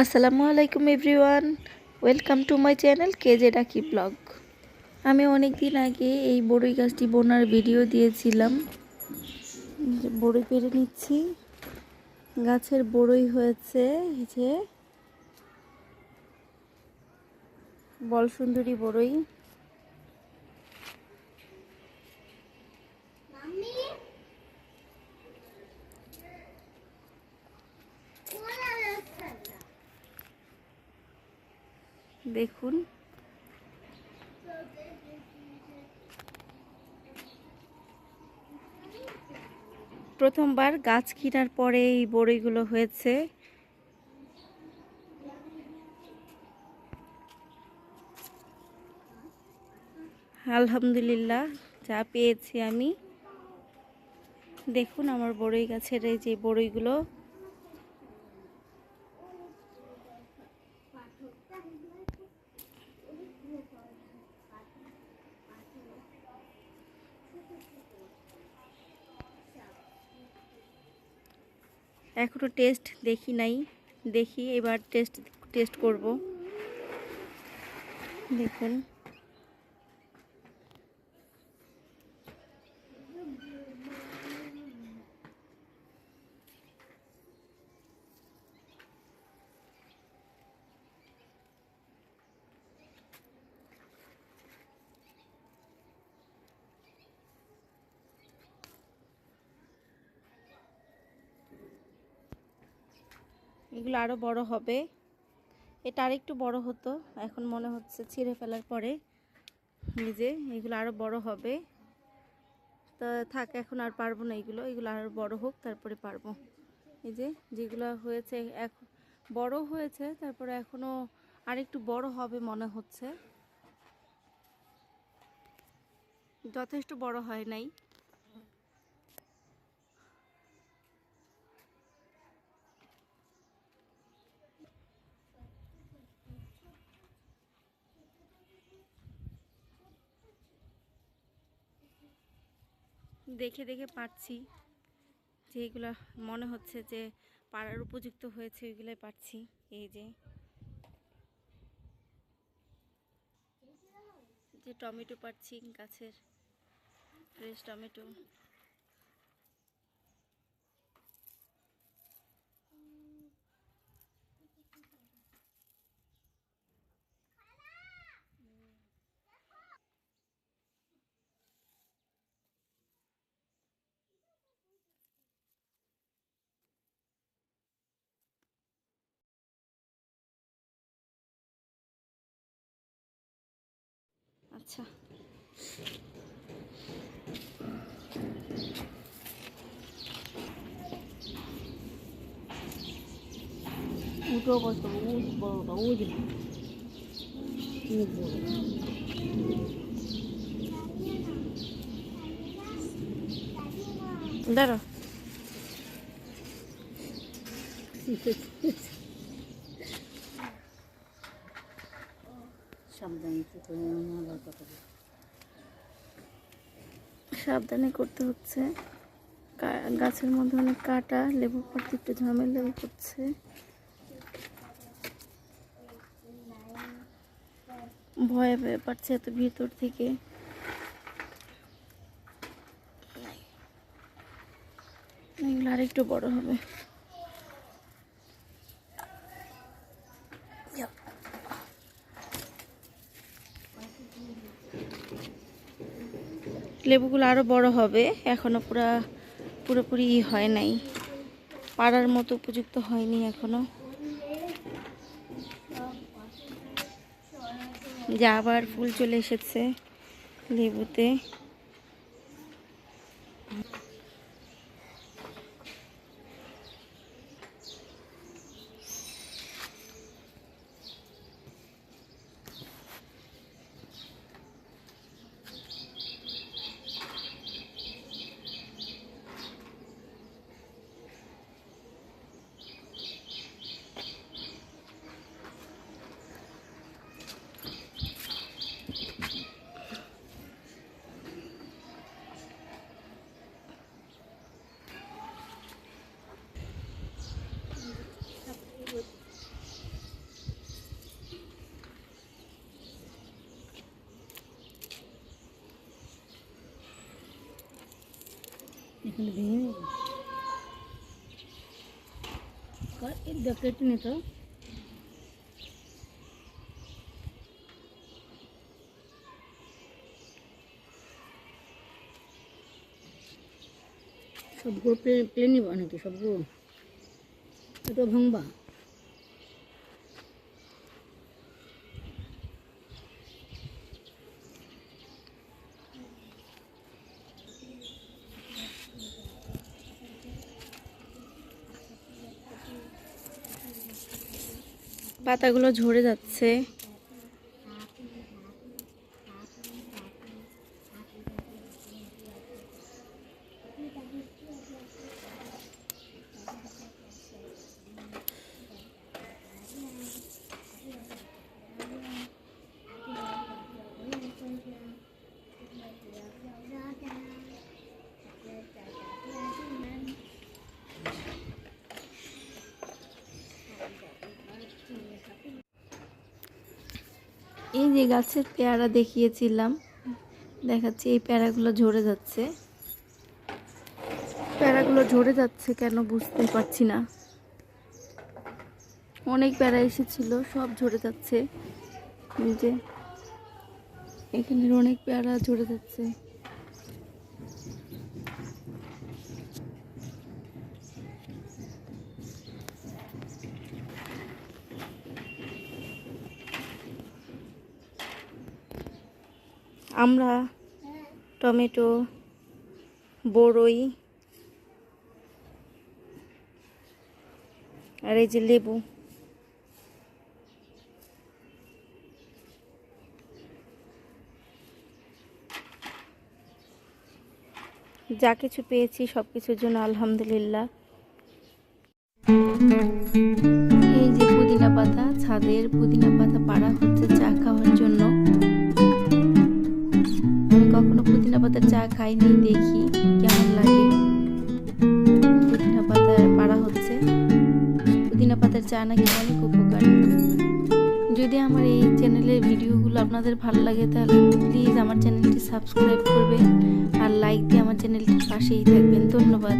আসসালামু আলাইকুম everyone. Welcome to my channel কেজে ডাকি ব্লগ। আমি অনেক দিন আগে এই বড়ই গাছটি বোনার ভিডিও দিয়েছিলাম। বড়ই পেরে নিচ্ছি। গাছের বড়ই হয়েছে যে। বল সুন্দরী বড়ই। দেখুন। প্রথমবার গাছ কেনার পরে এই বড়িগুলো হয়েছে। আলহামদুলিল্লাহ, যা পেয়েছি আমি। দেখুন আমার বড়ই গাছের এই যে বড়ইগুলো এখনও টেস্ট দেখি নাই। দেখি এবার টেস্ট টেস্ট করব। দেখুন। এগুলো আরও বড় হবে। এটা আরেকটু বড় হতো, এখন মনে হচ্ছে ছিঁড়ে ফেলার পরে নিজে এগুলো আরও বড় হবে। তা থাক, এখন আর পারব না এগুলো এগুলো আরও বড় হোক, তারপরে পারব। এই যে যেগুলো হয়েছে এখন বড় হয়েছে, তারপরে এখনও আরেকটু বড় হবে মনে হচ্ছে। যথেষ্ট বড় হয় নাই। দেখে দেখে পারছি যেগুলো মনে হচ্ছে যে পাড়ার উপযুক্ত হয়েছে ওইগুলোই পারছি। এই যে। যে টমেটো পাচ্ছি গাছের ফ্রেশ টমেটো। 자. 우겨가서 오지 마, 나오지 마. 내려. সাবধানে করতে হচ্ছে। গাছের মধ্যে অনেক কাটা, লেবু পাড়তে একটু ঝামেলা করছে। ভয়ে ভয়ে পাচ্ছে এত ভিতর থেকে। এগুলো আরেকটু বড় হবে। লেবুগুলো আরও বড় হবে। এখনও পুরা, পুরোপুরি ই হয় নাই। পাড়ার মতো উপযুক্ত হয়নি এখনও যা আবার ফুল চলে এসেছে লেবুতে। কিন্তু ভেঙে কেটে নে তো সবগুলো প্লেন প্লেনই নাকি সবগুলো এটা ভাঙবা পাতাগুলো ঝরে যাচ্ছে। এই যে গাছের পেয়ারা দেখিয়েছিলাম, দেখাচ্ছি, এই পেয়ারাগুলো ঝরে যাচ্ছে। প্যারাগুলো ঝরে যাচ্ছে কেন বুঝতে পারছি না। অনেক প্যারা এসেছিল, সব ঝরে যাচ্ছে। যে, এখানের অনেক প্যারা ঝরে যাচ্ছে। আমরা, টমেটো বড়ই আর এই যে লেবু। যা কিছু পেয়েছি, সব কিছুর জন্য আলহামদুলিল্লাহ। এই যে পুদিনা পাতা, ছাদের পুদিনা পাতা পাড়া হচ্ছে চা খাওয়ার জন্য। পাতার চা খাইনি, দেখি কেমন লাগে। পুদিনা পাতার পাড়া হচ্ছে। পুদিনা পাতার চা নাকি অনেক উপকার। যদি আমার এই চ্যানেলের ভিডিওগুলো আপনাদের ভালো লাগে, তাহলে প্লিজ আমার চ্যানেলটি সাবস্ক্রাইব করবেন আর লাইক দিয়ে আমার চ্যানেলটির পাশেই থাকবেন। ধন্যবাদ।